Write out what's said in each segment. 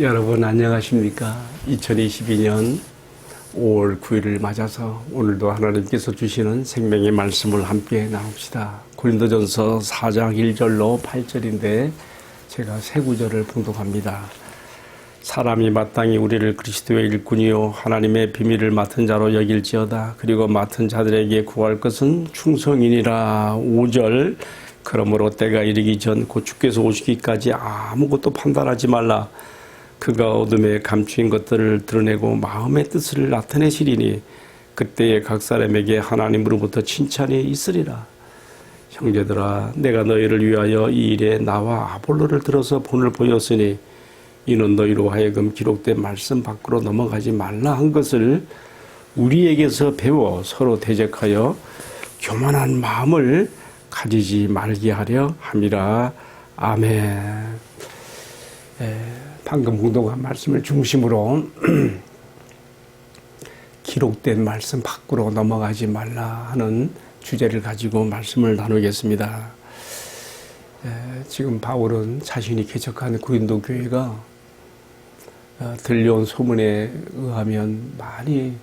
여러분 안녕하십니까? 2022년 5월 9일을 맞아서 오늘도 하나님께서 주시는 생명의 말씀을 함께 나눕시다. 고린도전서 4장 1절로 8절인데 제가 세 구절을 봉독합니다. 사람이 마땅히 우리를 그리스도의 일꾼이요 하나님의 비밀을 맡은 자로 여길지어다. 그리고 맡은 자들에게 구할 것은 충성이니라. 5절 그러므로 때가 이르기 전 곧 주께서 오시기까지 아무것도 판단하지 말라. 그가 어둠에 감추인 것들을 드러내고 마음의 뜻을 나타내시리니 그때에 각 사람에게 하나님으로부터 칭찬이 있으리라. 형제들아 내가 너희를 위하여 이 일에 나와 아볼로를 들어서 본을 보였으니 이는 너희로 하여금 기록된 말씀 밖으로 넘어가지 말라 한 것을 우리에게서 배워 서로 대적하여 교만한 마음을 가지지 말게 하려 함이라. 아멘. 에, 방금 공동한 말씀을 중심으로 기록된 말씀 밖으로 넘어가지 말라 하는 주제를 가지고 말씀을 나누겠습니다. 에, 지금 바울은 자신이 개척한 고린도 교회가 어, 들려온 소문에 의하면 많이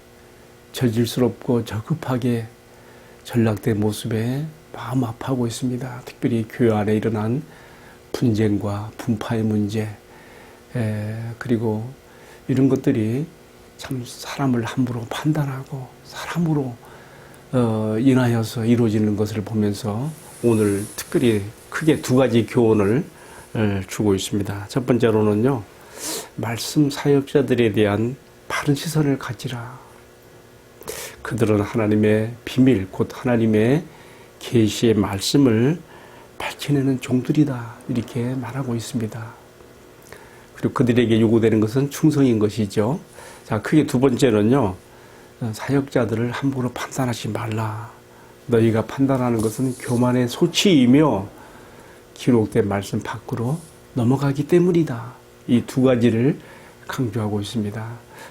저질스럽고 저급하게 전락된 모습에 마음 아파하고 있습니다. 특별히 교회 안에 일어난 분쟁과 분파의 문제, 에, 그리고 이런 것들이 참 사람을 함부로 판단하고 사람으로 어, 인하여서 이루어지는 것을 보면서 오늘 특별히 크게 두 가지 교훈을 에, 주고 있습니다. 첫 번째로는요, 말씀 사역자들에 대한 바른 시선을 가지라. 그들은 하나님의 비밀, 곧 하나님의 계시의 말씀을 밝혀내는 종들이다. 이렇게 말하고 있습니다. 그리고 그들에게 요구되는 것은 충성인 것이죠. 자, 크게 두 번째는요, 사역자들을 함부로 판단하지 말라. 너희가 판단하는 것은 교만의 소치이며 기록된 말씀 밖으로 넘어가기 때문이다. 이 두 가지를 강조하고 있습니다.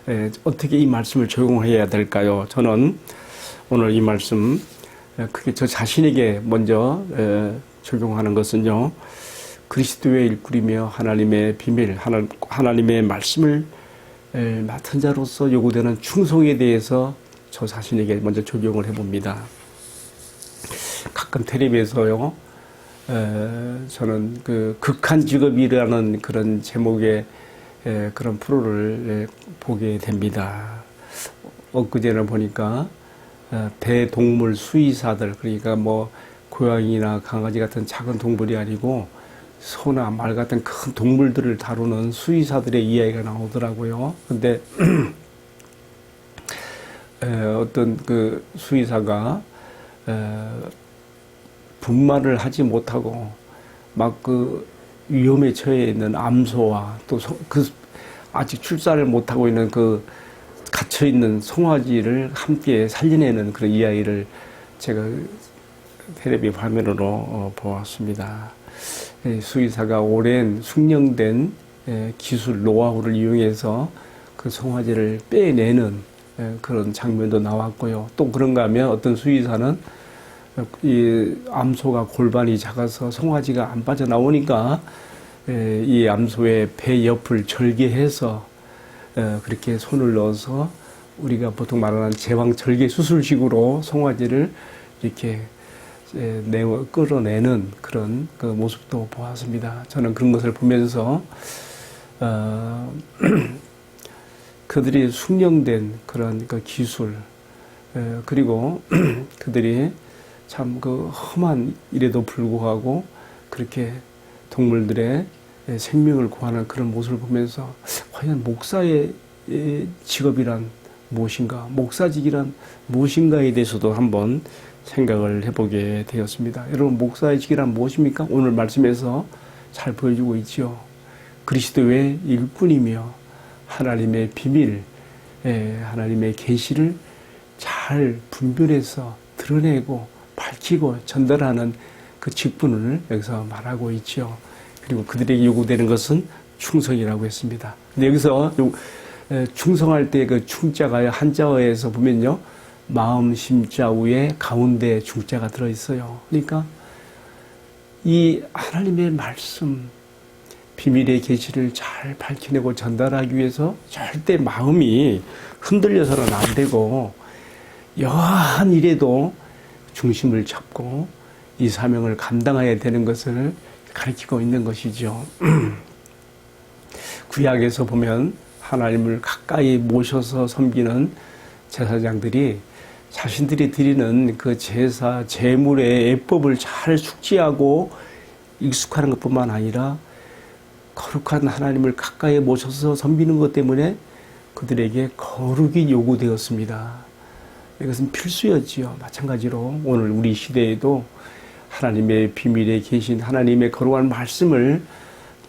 에, 어떻게 이 말씀을 적용해야 될까요? 저는 오늘 이 말씀 크게 저 자신에게 먼저 에, 적용하는 것은요. 그리스도의 일꾼이며 하나님의 비밀, 하나, 하나님의 말씀을 에, 맡은 자로서 요구되는 충성에 대해서 저 자신에게 먼저 적용을 해봅니다. 가끔 텔레비에서요, 에, 저는 그 극한 직업이라는 그런 제목의 에, 그런 프로를 에, 보게 됩니다. 엊그제는 보니까 어, 대동물 수의사들 그러니까 뭐 고양이나 강아지 같은 작은 동물이 아니고 소나 말 같은 큰 동물들을 다루는 수의사들의 이야기가 나오더라고요. 근데 에, 어떤 그 수의사가 에, 분말을 하지 못하고 막 그 위험에 처해 있는 암소와 또 그 아직 출산을 못하고 있는 그 갇혀 있는 송아지를 함께 살려내는 그런 이야기를 제가 텔레비 화면으로 어, 보았습니다. 예, 수의사가 오랜 숙련된 예, 기술 노하우를 이용해서 그 송아지를 빼내는 예, 그런 장면도 나왔고요. 또 그런가 하면 어떤 수의사는 이 암소가 골반이 작아서 송아지가 안 빠져나오니까 이 암소의 배 옆을 절개해서 어, 그렇게 손을 넣어서 우리가 보통 말하는 제왕 절개 수술식으로 송아지를 이렇게 내어 끌어내는 그런 그 모습도 보았습니다. 저는 그런 것을 보면서 어, 그들이 숙련된 그런 그 기술 그리고 그들이 참 그 험한 일에도 불구하고 그렇게 동물들의 생명을 구하는 그런 모습을 보면서 과연 목사의 직업이란 무엇인가, 목사직이란 무엇인가에 대해서도 한번 생각을 해보게 되었습니다. 여러분, 목사의 직이란 무엇입니까? 오늘 말씀에서 잘 보여주고 있지요. 그리스도의 일꾼이며 하나님의 비밀, 하나님의 계시를 잘 분별해서 드러내고 밝히고 전달하는 그 직분을 여기서 말하고 있지요. 그리고 그들에게 요구되는 것은 충성이라고 했습니다. 근데 여기서 충성할 때 그 충자가 한자어에서 보면요. 마음 심자 위에 가운데 중자가 들어 있어요. 그러니까 이 하나님의 말씀 비밀의 계시를 잘 밝혀내고 전달하기 위해서 절대 마음이 흔들려서는 안 되고 여한 일에도 중심을 잡고 이 사명을 감당해야 되는 것을 가르치고 있는 것이죠. 구약에서 보면 하나님을 가까이 모셔서 섬기는 제사장들이 자신들이 드리는 그 제사, 제물의 예법을 잘 숙지하고 익숙하는 것뿐만 아니라 거룩한 하나님을 가까이 모셔서 섬기는 것 때문에 그들에게 거룩이 요구되었습니다. 이것은 필수였지요. 마찬가지로 오늘 우리 시대에도 하나님의 비밀에 계신 하나님의 거룩한 말씀을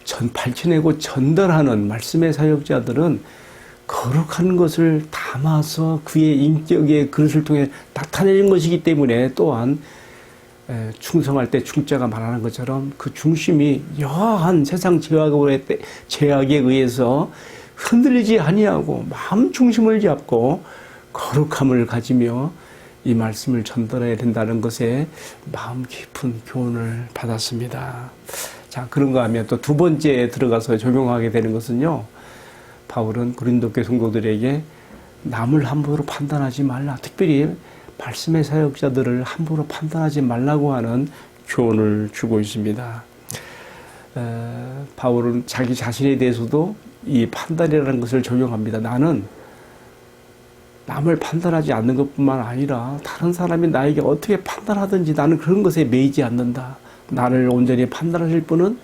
전 밝혀내고 전달하는 말씀의 사역자들은 거룩한 것을 담아서 그의 인격의 그릇을 통해 나타내는 것이기 때문에 또한 에, 충성할 때 충자가 말하는 것처럼 그 중심이 여한 세상 제약에, 제약에 의해서 흔들리지 아니하고 마음 중심을 잡고 거룩함을 가지며 이 말씀을 전달해야 된다는 것에 마음 깊은 교훈을 받았습니다. 자, 그런가 하면 또 두 번째에 들어가서 적용하게 되는 것은요. 바울은 고린도교 성도들에게 남을 함부로 판단하지 말라. 특별히 말씀의 사역자들을 함부로 판단하지 말라고 하는 교훈을 주고 있습니다. 에, 바울은 자기 자신에 대해서도 이 판단이라는 것을 적용합니다. 나는 남을 판단하지 않는 것뿐만 아니라 다른 사람이 나에게 어떻게 판단하든지 나는 그런 것에 매이지 않는다. 나를 온전히 판단하실 분은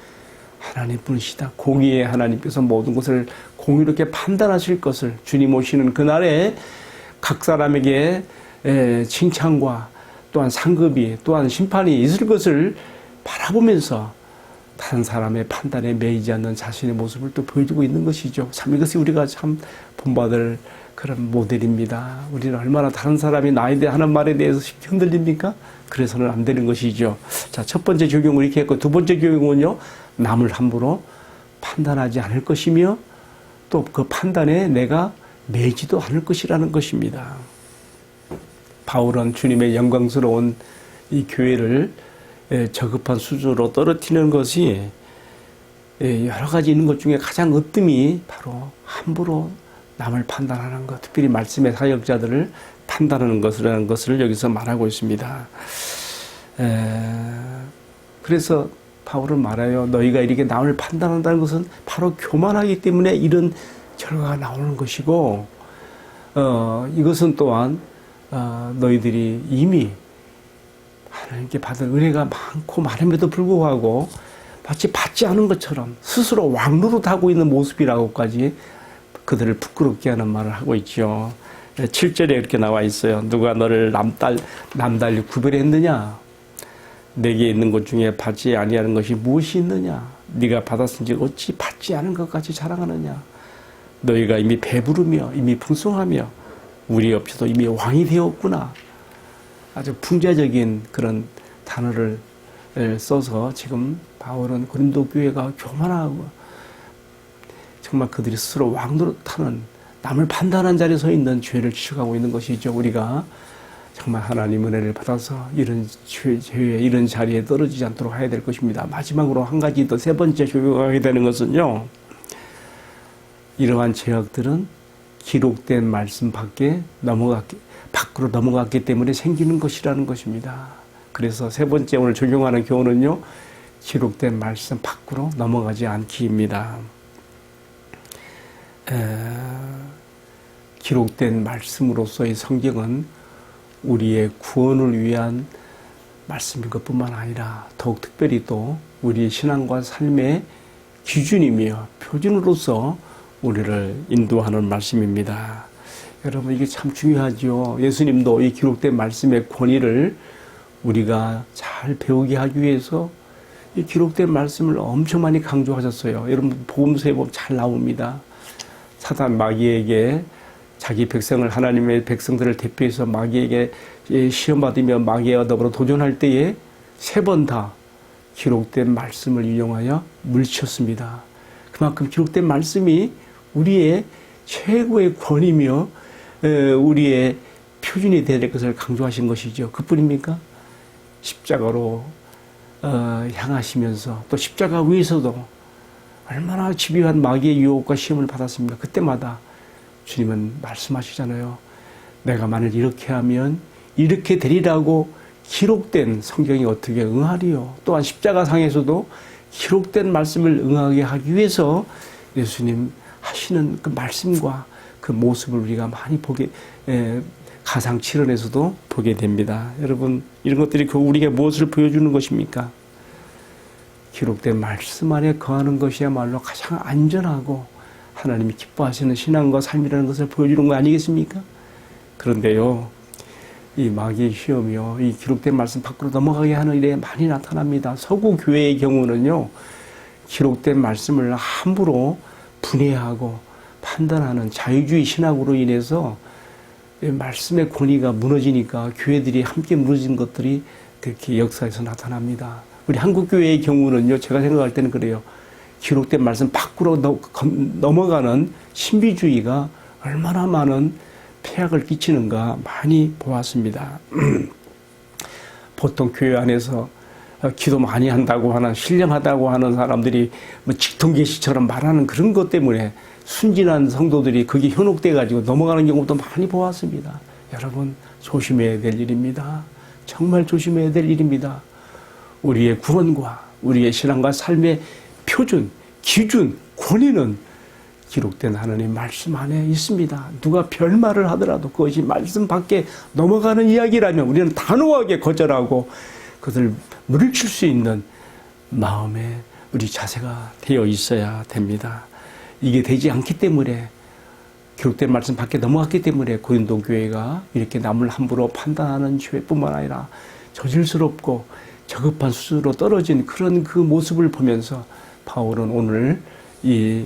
하나님 분이시다. 공의의 하나님께서 모든 것을 공의롭게 판단하실 것을 주님 오시는 그날에 각 사람에게 칭찬과 또한 상급이 또한 심판이 있을 것을 바라보면서 다른 사람의 판단에 매이지 않는 자신의 모습을 또 보여주고 있는 것이죠. 참 이것이 우리가 참 본받을 그런 모델입니다. 우리는 얼마나 다른 사람이 나에 대해 하는 말에 대해서 흔들립니까? 그래서는 안 되는 것이죠. 자, 첫 번째 적용을 이렇게 했고, 두 번째 적용은요, 남을 함부로 판단하지 않을 것이며, 또 그 판단에 내가 매지도 않을 것이라는 것입니다. 바울은 주님의 영광스러운 이 교회를 저급한 수준으로 떨어뜨리는 것이 여러 가지 있는 것 중에 가장 으뜸이 바로 함부로 남을 판단하는 것, 특별히 말씀의 사역자들을 판단하는 것이라는 것을 여기서 말하고 있습니다. 그래서 바울은 말해요. 너희가 이렇게 남을 판단한다는 것은 바로 교만하기 때문에 이런 결과가 나오는 것이고, 어, 이것은 또한 어, 너희들이 이미 하나님께 받은 은혜가 많고 많음에도 불구하고 마치 받지 않은 것처럼 스스로 왕노릇하고 있는 모습이라고까지 그들을 부끄럽게 하는 말을 하고 있죠. 7절에 이렇게 나와 있어요. 누가 너를 남달, 남달리 구별했느냐? 내게 있는 것 중에 받지 아니하는 것이 무엇이 있느냐? 네가 받았은지 어찌 받지 않은 것까지 자랑하느냐? 너희가 이미 배부르며 이미 풍성하며 우리 옆에서 이미 왕이 되었구나. 아주 풍자적인 그런 단어를 써서 지금 바울은 고린도 교회가 교만하고 정말 그들이 스스로 왕노릇하는 남을 판단한 자리에 서 있는 죄를 지적하고 있는 것이죠. 우리가 정말 하나님 은혜를 받아서 이런 죄, 죄 이런 자리에 떨어지지 않도록 해야 될 것입니다. 마지막으로 한 가지 더 세 번째 적용하게 되는 것은요. 이러한 죄악들은 기록된 말씀 밖에 넘어갔기, 밖으로 넘어갔기 때문에 생기는 것이라는 것입니다. 그래서 세 번째 오늘 적용하는 교훈은요, 기록된 말씀 밖으로 넘어가지 않기입니다. 에, 기록된 말씀으로서의 성경은 우리의 구원을 위한 말씀인 것뿐만 아니라 더욱 특별히 또 우리의 신앙과 삶의 기준이며 표준으로서 우리를 인도하는 말씀입니다. 여러분 이게 참 중요하죠. 예수님도 이 기록된 말씀의 권위를 우리가 잘 배우게 하기 위해서 이 기록된 말씀을 엄청 많이 강조하셨어요. 여러분 복음서에 보면 잘 나옵니다. 사단 마귀에게 자기 백성을 하나님의 백성들을 대표해서 마귀에게 시험 받으며 마귀와 더불어 도전할 때에 세 번 다 기록된 말씀을 이용하여 물리쳤습니다. 그만큼 기록된 말씀이 우리의 최고의 권위며 우리의 표준이 되야 될 것을 강조하신 것이죠. 그뿐입니까? 십자가로 어, 향하시면서 또 십자가 위에서도 얼마나 집요한 마귀의 유혹과 시험을 받았습니까? 그때마다 주님은 말씀하시잖아요. 내가 만일 이렇게 하면 이렇게 되리라고 기록된 성경이 어떻게 응하리요? 또한 십자가상에서도 기록된 말씀을 응하게 하기 위해서 예수님 하시는 그 말씀과 그 모습을 우리가 많이 보게 에, 가상 칠언에서도 보게 됩니다. 여러분 이런 것들이 그 우리에게 무엇을 보여주는 것입니까? 기록된 말씀 안에 거하는 것이야말로 가장 안전하고 하나님이 기뻐하시는 신앙과 삶이라는 것을 보여주는 거 아니겠습니까? 그런데요, 이 마귀의 시험이요, 이 기록된 말씀 밖으로 넘어가게 하는 일에 많이 나타납니다. 서구 교회의 경우는요, 기록된 말씀을 함부로 분해하고 판단하는 자유주의 신학으로 인해서 이 말씀의 권위가 무너지니까 교회들이 함께 무너진 것들이 그렇게 역사에서 나타납니다. 우리 한국 교회의 경우는요, 제가 생각할 때는 그래요. 기록된 말씀 밖으로 넘어가는 신비주의가 얼마나 많은 폐악을 끼치는가 많이 보았습니다. 보통 교회 안에서 어, 기도 많이 한다고 하는 신령하다고 하는 사람들이 뭐 직통계시처럼 말하는 그런 것 때문에 순진한 성도들이 그게 현혹돼 가지고 넘어가는 경우도 많이 보았습니다. 여러분 조심해야 될 일입니다. 정말 조심해야 될 일입니다. 우리의 구원과 우리의 신앙과 삶의 표준, 기준, 권위는 기록된 하나님 말씀 안에 있습니다. 누가 별말을 하더라도 그것이 말씀 밖에 넘어가는 이야기라면 우리는 단호하게 거절하고 그것을 물리칠 수 있는 마음에 우리 자세가 되어 있어야 됩니다. 이게 되지 않기 때문에 기록된 말씀 밖에 넘어갔기 때문에 고린도 교회가 이렇게 남을 함부로 판단하는 죄뿐만 아니라 저질스럽고 저급한 수로 떨어진 그런 그 모습을 보면서 바울은 오늘 이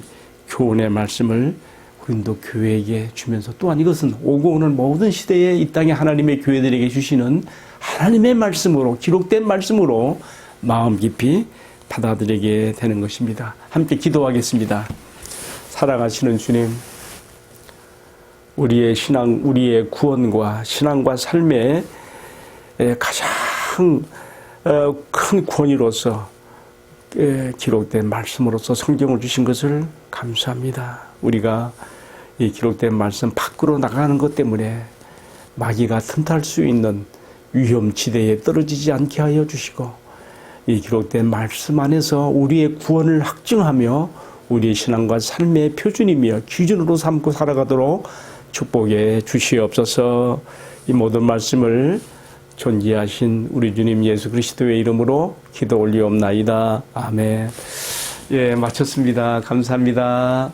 교훈의 말씀을 고린도 교회에게 주면서 또한 이것은 오고 오는 모든 시대에 이 땅의 하나님의 교회들에게 주시는 하나님의 말씀으로 기록된 말씀으로 마음 깊이 받아들이게 되는 것입니다. 함께 기도하겠습니다. 사랑하시는 주님, 우리의 신앙, 우리의 구원과 신앙과 삶의 가장 어, 큰 권위로서 에, 기록된 말씀으로서 성경을 주신 것을 감사합니다. 우리가 이 기록된 말씀 밖으로 나가는 것 때문에 마귀가 틈탈 수 있는 위험 지대에 떨어지지 않게 하여 주시고 이 기록된 말씀 안에서 우리의 구원을 확증하며 우리의 신앙과 삶의 표준이며 기준으로 삼고 살아가도록 축복해 주시옵소서 이 모든 말씀을 존귀하신 우리 주님 예수 그리스도의 이름으로 기도 올리옵나이다. 아멘. 예, 마쳤습니다. 감사합니다.